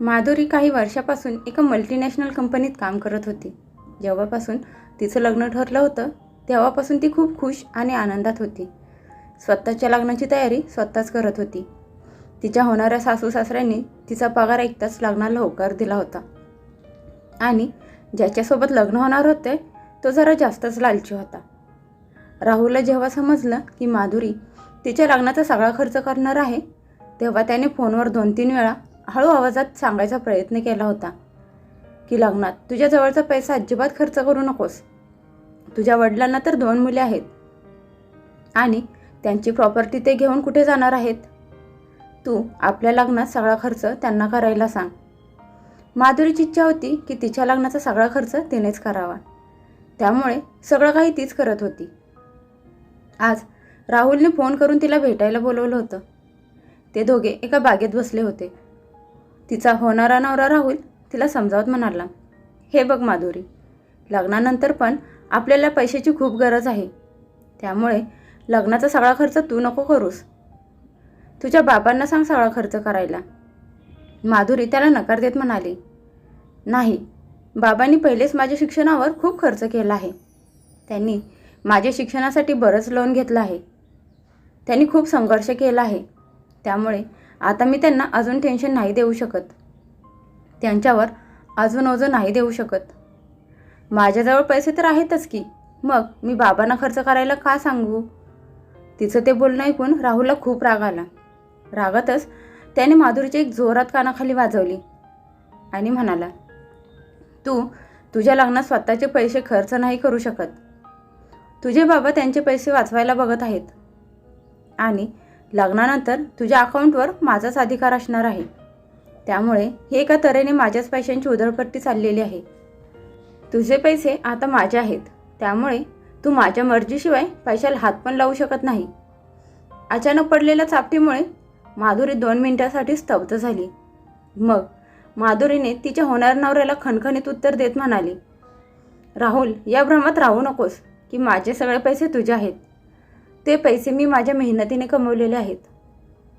माधुरी काही वर्षापासून एका मल्टीनॅशनल कंपनीत काम करत होती. जेव्हापासून तिचं लग्न ठरलं होतं तेव्हापासून ती खूप खुश आणि आनंदात होती. स्वतःच्या लग्नाची तयारी स्वतःच करत होती. तिच्या होणाऱ्या सासू सासऱ्यांनी तिचा पगार ऐकताच लग्नाला होकार दिला होता. आणि ज्याच्यासोबत लग्न होणार होते तो जरा जास्तच लालची होता. राहुलला जेव्हा समजलं की माधुरी तिच्या लग्नाचा सगळा खर्च करणार आहे तेव्हा त्याने फोनवर दोन तीन वेळा हळू आवाजात सांगायचा प्रयत्न केला होता की लग्नात तुझ्या जवळचा पैसा अजिबात खर्च करू नकोस. तुझ्या वडिलांना तर दोन मुले आहेत. आणि त्यांची प्रॉपर्टी ते घेऊन कुठे जाणार आहेत? तू आपल्या लग्नात सगळा खर्च त्यांना करायला सांग. माधुरीची इच्छा होती की तिच्या लग्नाचा सगळा खर्च तिनेच करावा. त्यामुळे सगळं काही तीच करत होती. आज राहुलने फोन करून तिला भेटायला बोलवलं होतं. ते दोघे एका बागेत बसले होते. तिचा होणारा नवरा राहुल तिला समजावत म्हणाला हे बघ माधुरी लग्नानंतर पण आपल्याला पैशाची खूप गरज आहे. त्यामुळे लग्नाचा सगळा खर्च तू नको करूस. तुझ्या बाबांना सांग सगळा खर्च करायला. माधुरी त्याला नकार देत म्हणाली नाही बाबांनी पहिलेच माझ्या शिक्षणावर खूप खर्च केला आहे. त्यांनी माझ्या शिक्षणासाठी बरंच लोन घेतलं आहे. त्यांनी खूप संघर्ष केला आहे. त्यामुळे आता मी त्यांना अजून टेन्शन नाही देऊ शकत. त्यांच्यावर अजून ओझं नाही देऊ शकत. माझ्याजवळ पैसे तर आहेतच की. मग मी बाबांना खर्च करायला का सांगू? तिचं ते बोलणं ऐकून राहुलला खूप राग आला. रागातच त्याने माधुरीची एक जोरात कानाखाली वाजवली आणि म्हणाला तू तुझ्या लग्नात स्वतःचे पैसे खर्च नाही करू शकत. तुझे बाबा त्यांचे पैसे वाचवायला बघत आहेत. आणि लग्नानंतर तुझ्या अकाउंटवर माझाच अधिकार असणार आहे. त्यामुळे हे एका तऱ्हेने माझ्याच पैशांची उधळपट्टी चाललेली आहे. तुझे पैसे आता माझे आहेत. त्यामुळे तू माझ्या मर्जीशिवाय पैशाला हात पण लावू शकत नाही. अचानक पडलेल्या चापटीमुळे माधुरी दोन मिनिटासाठी स्तब्ध झाली. मग माधुरीने तिच्या होणाऱ्या नवऱ्याला खणखणीत उत्तर देत म्हणाली राहुल या भ्रमात राहू नकोस की माझे सगळे पैसे तुझे आहेत. ते पैसे मी माझ्या मेहनतीने कमवलेले आहेत.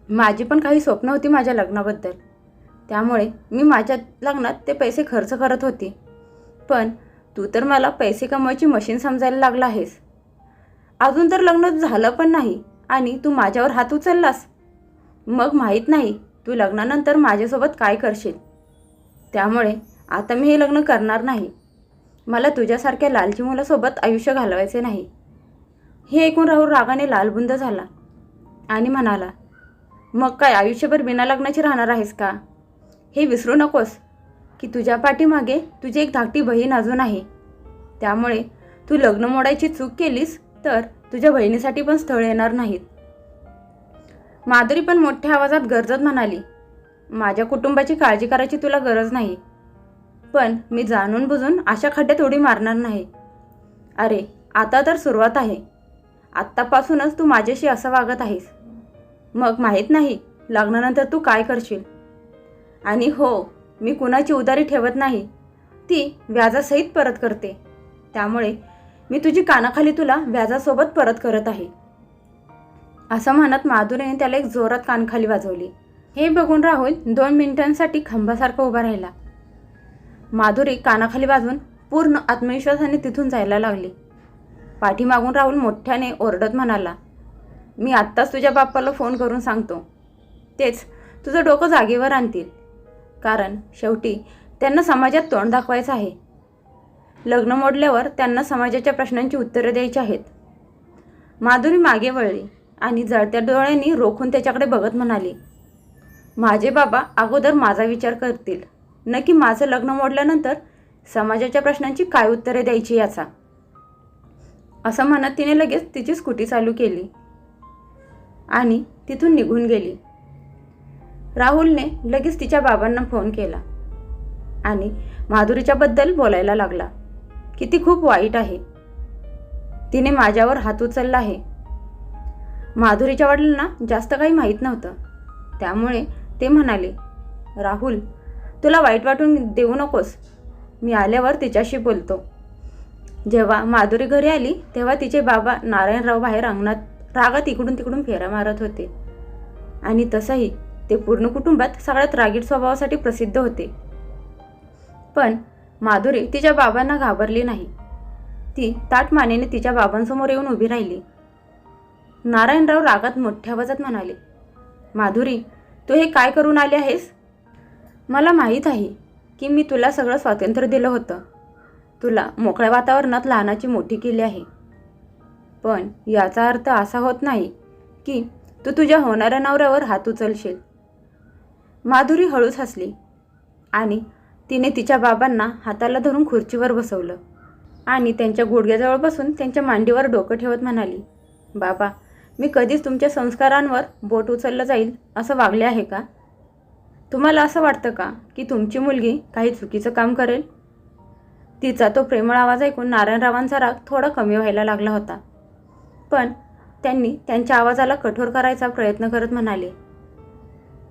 माझी पण काही स्वप्न होती माझ्या लग्नाबद्दल. त्यामुळे मी माझ्या लग्नात ते पैसे खर्च करत होती. पण तू तर मला पैसे कमवायची मशीन समजायला लागला आहेस. अजून तर लग्न झालं पण नाही आणि तू माझ्यावर हात उचललास. मग माहीत नाही तू लग्नानंतर माझ्यासोबत काय करशील. त्यामुळे आता मी हे लग्न करणार नाही. मला तुझ्यासारख्या लालची मुलासोबत आयुष्य घालवायचे नाही. हे ऐकून राहुल रागाने लालबुंद झाला आणि म्हणाला मग काय आयुष्यभर बिना लग्नाची राहणार आहेस का? हे विसरू नकोस की तुझ्या पाठीमागे तुझी एक धाकटी बहीण अजून आहे. त्यामुळे तू लग्न मोडायची चूक केलीस तर तुझ्या बहिणीसाठी पण स्थळ येणार नाहीत. माधुरी पण मोठ्या आवाजात गरजत म्हणाली माझ्या कुटुंबाची काळजी करायची तुला गरज नाही. पण मी जाणून बुजून अशा खड्ड्यात उडी मारणार नाही. अरे आता तर सुरुवात आहे. आत्तापासूनच तू माझ्याशी असं वागत आहेस. मग माहीत नाही लग्नानंतर तू काय करशील? आणि हो मी कुणाची उदारी ठेवत नाही. ती व्याजासहित परत करते. त्यामुळे मी तुझी कानाखाली तुला व्याजासोबत परत करत आहे. असं म्हणत माधुरीने त्याला एक जोरात कानखाली वाजवली. हे बघून राहुल दोन मिनिटांसाठी खांबासारखा उभा राहिला. माधुरी कानाखाली वाजून पूर्ण आत्मविश्वासाने तिथून जायला लागली. पाठीमागून राहुल मोठ्याने ओरडत म्हणाला मी आत्ताच तुझ्या बाप्पाला फोन करून सांगतो. तेच तुझं डोकं जागेवर आणतील. कारण शेवटी त्यांना समाजात तोंड दाखवायचं आहे. लग्न मोडल्यावर त्यांना समाजाच्या प्रश्नांची उत्तरं द्यायची आहेत. माधुरी मागे वळली आणि जळत्या डोळ्यांनी रोखून त्याच्याकडे बघत म्हणाली माझे बाबा अगोदर माझा विचार करतील. नक्की माझं लग्न मोडल्यानंतर समाजाच्या प्रश्नांची काय उत्तरे द्यायची याचा? असं म्हणत तिने लगेच तिची स्कूटी चालू केली आणि तिथून निघून गेली. राहुलने लगेच तिच्या बाबांना फोन केला आणि माधुरीच्याबद्दल बोलायला लागला की ती खूप वाईट आहे. तिने माझ्यावर हात उचलला आहे. माधुरीच्या वडिलांना जास्त काही माहीत नव्हतं. त्यामुळे ते म्हणाले राहुल तुला वाईट वाटून देऊ नकोस. मी आल्यावर तिच्याशी बोलतो. जेव्हा माधुरी घरी आली तेव्हा तिचे बाबा नारायणराव बाहेर अंगणात रागात इकडून तिकडून फेऱ्या मारत होते. आणि तसंही ते पूर्ण कुटुंबात सगळ्यात रागीट स्वभावासाठी प्रसिद्ध होते. पण माधुरी तिच्या बाबांना घाबरली नाही. ती ताट मानेने तिच्या बाबांसमोर येऊन उभी राहिली. नारायणराव रागात मोठ्या आवाजात म्हणाले माधुरी तू हे काय करून आले आहेस? मला माहीत आहे की मी तुला सगळं स्वातंत्र्य दिलं होतं. तुला मोकळ्या वातावरणात लहानाची मोठी केली आहे. पण याचा अर्थ असा होत नाही की तू तुझ्या होणाऱ्या नवऱ्यावर हात उचलशील. माधुरी हळूच हसली आणि तिने तिच्या बाबांना हाताला धरून खुर्चीवर बसवलं आणि त्यांच्या गुडघ्याजवळ बसून त्यांच्या मांडीवर डोकं ठेवत म्हणाली बाबा मी कधीच तुमच्या संस्कारांवर बोट उचललं जाईल असं वागले आहे का? तुम्हाला असं वाटतं का की तुमची मुलगी काही चुकीचं काम करेल? तिचा तो प्रेमळ आवाज ऐकून नारायणरावांचा राग थोडा कमी व्हायला लागला होता. पण त्यांनी त्यांच्या आवाजाला कठोर करायचा प्रयत्न करत म्हणाले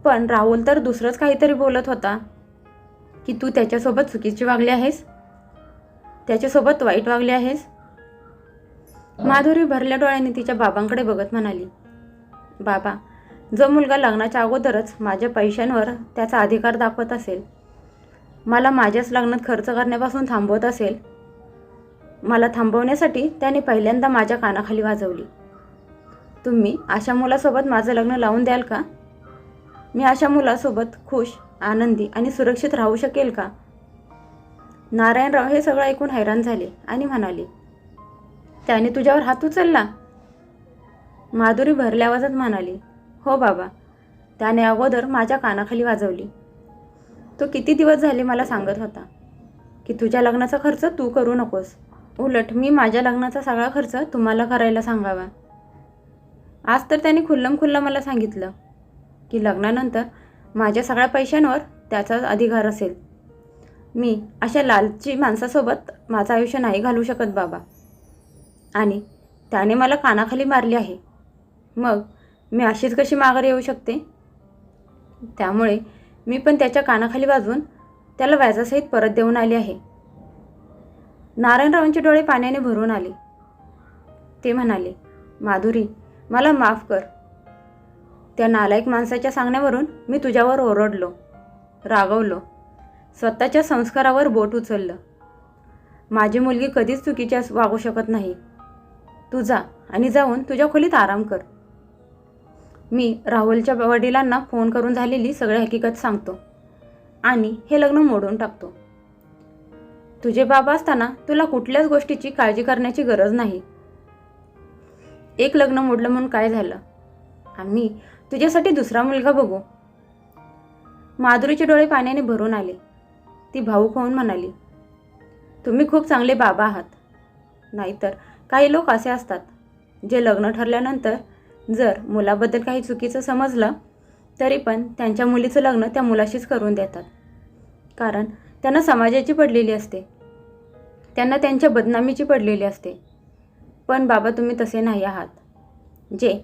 पण राहुल तर दुसरंच काहीतरी बोलत होता. की तू त्याच्यासोबत चुकीची वागली आहेस? त्याच्यासोबत वाईट वागली आहेस? माधुरी भरल्या डोळ्यांनी तिच्या बाबांकडे बघत म्हणाली बाबा जो मुलगा लग्नाच्या अगोदरच माझ्या पैशांवर त्याचा अधिकार दाखवत असेल मला माझ्याच लग्नात खर्च करण्यापासून थांबवत असेल. मला थांबवण्यासाठी त्याने पहिल्यांदा माझ्या कानाखाली वाजवली. तुम्ही अशा मुलासोबत माझं लग्न लावून द्याल का? मी अशा मुलासोबत खुश आनंदी आणि सुरक्षित राहू शकेल का? नारायणराव हे सगळं ऐकून हैराण झाले आणि म्हणाले त्याने तुझ्यावर हात उचलला? माधुरी भरल्या आवाजात म्हणाली हो बाबा त्याने अगोदर माझ्या कानाखाली वाजवली. तो किती दिवस झाले मला सांगत होता की तुझ्या लग्नाचा खर्च तू करू नकोस. उलट मी माझ्या लग्नाचा सगळा खर्च तुम्हाला करायला सांगावा. आज तर त्याने खुल्लम खुल्लं मला सांगितलं की लग्नानंतर माझ्या सगळ्या पैशांवर त्याचा अधिकार असेल. मी अशा लालची माणसासोबत माझं आयुष्य नाही घालू शकत बाबा. आणि त्याने मला कानाखाली मारली आहे. मग मी अशीच कशी माघार येऊ शकते? त्यामुळे मी पण त्याच्या कानाखाली वाजवून त्याला व्याजासहित परत देऊन आले आहे. नारायणरावांचे डोळे पाण्याने भरून आले. ते म्हणाले माधुरी मला माफ कर. त्या नालायक माणसाच्या सांगण्यावरून मी तुझ्यावर ओरडलो रागवलो. स्वतःच्या संस्कारावर बोट उचललं. माझी मुलगी कधीच चुकीच्या वागू शकत नाही. तू जा आणि जाऊन तुझ्या खोलीत आराम कर. मी राहुलच्या वडिलांना फोन करून झालेली सगळी हकीकत सांगतो. आणि हे लग्न मोडून टाकतो. तुझे बाबा असताना तुला कुठल्याच गोष्टीची काळजी करण्याची गरज नाही. एक लग्न मोडलं म्हणून काय झालं? आम्ही तुझ्यासाठी दुसरा मुलगा बघू. माधुरीचे डोळे पाण्याने भरून आले. ती भाऊक होऊन म्हणाली तुम्ही खूप चांगले बाबा आहात. नाहीतर काही लोक असे असतात जे लग्न ठरल्यानंतर जर मुलाबद्दल काही चुकीचं समजलं तरी पण त्यांच्या मुलीचं लग्न त्या मुलाशीच करून देतात. कारण त्यांना समाजाची पडलेली असते. त्यांना त्यांच्या बदनामीची पडलेली असते. पण बाबा तुम्ही तसे नाही आहात. जे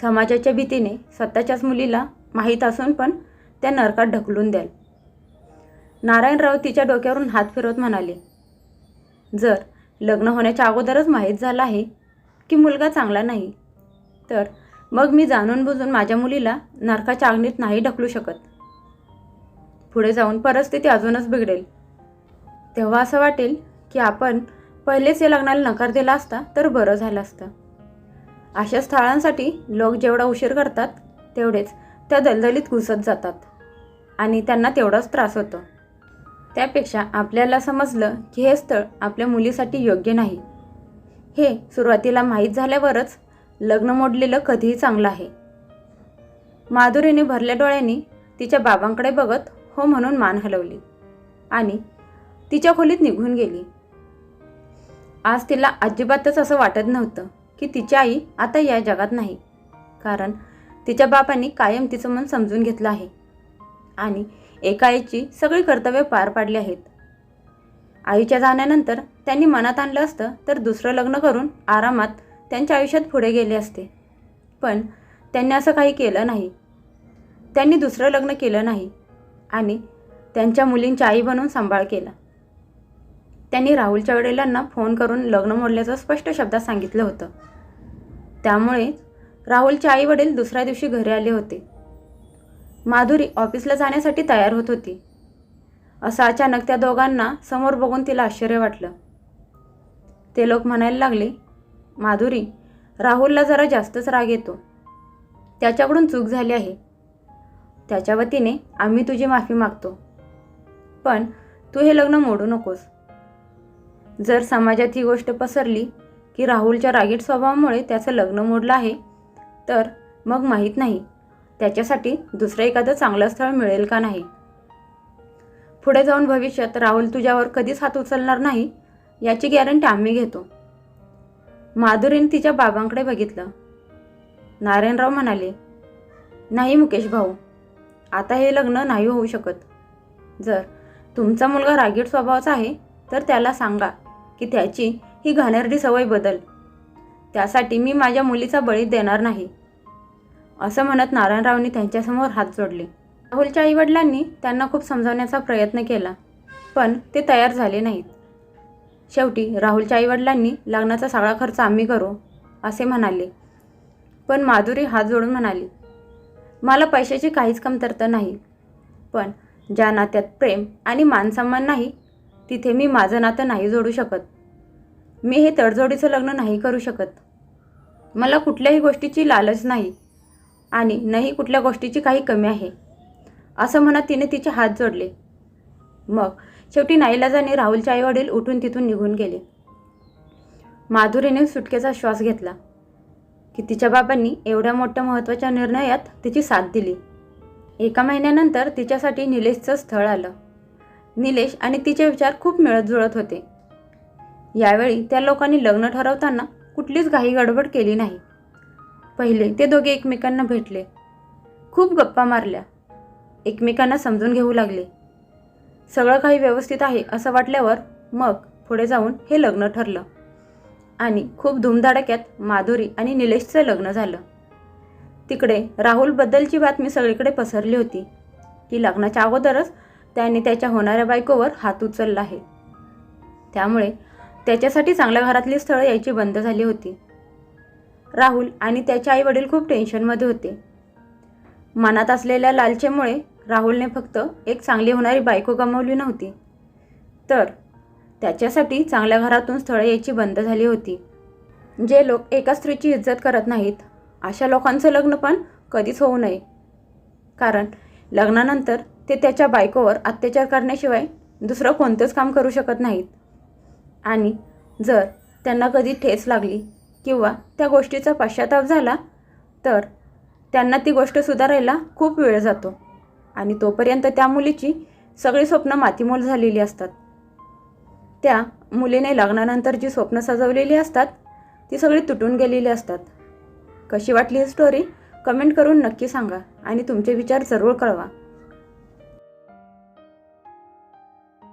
समाजाच्या भीतीने स्वतःच्याच मुलीला माहीत असून पण त्या नरकात ढकलून द्याल. नारायणराव तिच्या डोक्यावरून हात फिरवत म्हणाले जर लग्न होण्याच्या अगोदरच माहीत झालं आहे की मुलगा चांगला नाही तर मग मी जाणून बुजून माझ्या मुलीला नरकाच्या आग्नीत नाही ढकलू शकत. पुढे जाऊन परिस्थिती अजूनच बिघडेल. तेव्हा असं वाटेल की आपण पहिलेच या लग्नाला नकार दिला असता तर बरं झालं असतं. अशा स्थळांसाठी लोक जेवढा उशीर करतात तेवढेच त्या दलदलीत घुसत जातात आणि त्यांना तेवढाच त्रास होतो. त्यापेक्षा आपल्याला समजलं की हे स्थळ आपल्या मुलीसाठी योग्य नाही. हे सुरुवातीला माहीत झाल्यावरच लग्न मोडलेलं कधीही चांगलं आहे. माधुरीने भरल्या डोळ्यांनी तिच्या बाबांकडे बघत हो म्हणून मान हलवली आणि तिच्या खोलीत निघून गेली. आज तिला अजिबातच असं वाटत नव्हतं की तिची आई आता या जगात नाही कारण तिच्या बापांनी कायम तिचं मन समजून घेतलं आहे आणि एका आईची सगळी कर्तव्य पार पाडली आहेत. आईच्या जाण्यानंतर त्यांनी मनात आणलं असतं तर दुसरं लग्न करून आरामात त्यांच्या आयुष्यात पुढे गेले असते. पण त्यांनी असं काही केलं नाही. त्यांनी दुसरं लग्न केलं नाही आणि त्यांच्या मुलींची आई बनवून सांभाळ केला. त्यांनी राहुलच्या वडिलांना फोन करून लग्न मोडल्याचं स्पष्ट शब्दात सांगितलं होतं. त्यामुळे राहुलचे आई वडील दुसऱ्या दिवशी घरी आले होते. माधुरी ऑफिसला जाण्यासाठी तयार होत होती. असं अचानक त्या दोघांना समोर बघून तिला आश्चर्य वाटलं. ते लोक म्हणायला लागले माधुरी राहुलला जरा जास्तच राग येतो. त्याच्याकडून चूक झाली आहे. त्याच्या वतीने आम्ही तुझी माफी मागतो. पण तू हे लग्न मोडू नकोस. जर समाजात ही गोष्ट पसरली की राहुलच्या रागीट स्वभावामुळे त्याचं लग्न मोडलं आहे तर मग माहीत नाही त्याच्यासाठी दुसरं एखादं चांगलं स्थळ मिळेल का नाही. पुढे जाऊन भविष्यात राहुल तुझ्यावर कधीच हात उचलणार नाही याची गॅरंटी आम्ही घेतो. माधुरीने तिच्या बाबांकडे बघितलं. नारायणराव म्हणाले नाही मुकेश भाऊ आता हे लग्न नाही होऊ शकत. जर तुमचा मुलगा रागीट स्वभावाचा आहे तर त्याला सांगा की त्याची ही घाणेरडी सवय बदल. त्यासाठी मी माझ्या मुलीचा बळी देणार नाही. असं म्हणत नारायणरावनी त्यांच्यासमोर हात जोडले. राहुलच्या आईवडिलांनी त्यांना खूप समजावण्याचा प्रयत्न केला पण ते तयार झाले नाहीत. शेवटी राहुलच्या आईवडिलांनी लग्नाचा सगळा खर्च आम्ही करू असे म्हणाले. पण माधुरी हात जोडून म्हणाली मला पैशाची काहीच कमतरता नाही पण ज्या नात्यात प्रेम आणि मानसन्मान नाही तिथे मी माझं नातं नाही जोडू शकत. मी हे तडजोडीचं लग्न नाही करू शकत. मला कुठल्याही गोष्टीची लालच नाही आणि नाही कुठल्या गोष्टीची काही कमी आहे असं म्हणत तिने तिचे हात जोडले. मग शेवटी नाईलाजाने राहुलचे आईवडील उठून तिथून निघून गेले. माधुरीने सुटकेचा श्वास घेतला की तिच्या बाबांनी एवढ्या मोठ्या महत्त्वाच्या निर्णयात तिची साथ दिली. एका महिन्यानंतर तिच्यासाठी निलेशचं स्थळ आलं. निलेश आणि तिचे विचार खूप मिळत जुळत होते. यावेळी त्या लोकांनी लग्न ठरवताना कुठलीच घाई गडबड केली नाही. पहिले ते दोघे एकमेकांना भेटले. खूप गप्पा मारल्या. एकमेकांना समजून घेऊ लागले. सगळं काही व्यवस्थित आहे असं वाटल्यावर मग पुढे जाऊन हे लग्न ठरलं. आणि खूप धूमधडाक्यात माधुरी आणि निलेशचं लग्न झालं. तिकडे राहुलबद्दलची बातमी सगळीकडे पसरली होती. की लग्नाच्या अगोदरच त्याने त्याच्या होणाऱ्या बायकोवर हात उचलला आहे. त्यामुळे त्याच्यासाठी चांगल्या घरातली स्थळं यायची बंद झाली होती. राहुल आणि त्याचे आईवडील खूप टेन्शनमध्ये होते. मनात असलेल्या लालचेमुळे राहुलने फक्त एक चांगली होणारी बायको गमावली नव्हती. तर त्याच्यासाठी चांगल्या घरातून स्थळं यायची बंद झाली होती. जे लोक एका स्त्रीची इज्जत करत नाहीत अशा लोकांचं लग्न पण कधीच होऊ नये. कारण लग्नानंतर ते त्याच्या बायकोवर अत्याचार करण्याशिवाय दुसरं कोणतंच काम करू शकत नाहीत. आणि जर त्यांना कधी ठेच लागली किंवा त्या गोष्टीचा पश्चाताप झाला तर त्यांना ती गोष्ट सुधारायला खूप वेळ जातो. आणि तोपर्यंत त्या मुलीची सगळी स्वप्न मातीमोल झालेली असतात. त्या मुलीने लग्नानंतर जी स्वप्न सजवलेली असतात ती सगळी तुटून गेलेली असतात. कशी वाटली ही स्टोरी कमेंट करून नक्की सांगा आणि तुमचे विचार जरूर कळवा.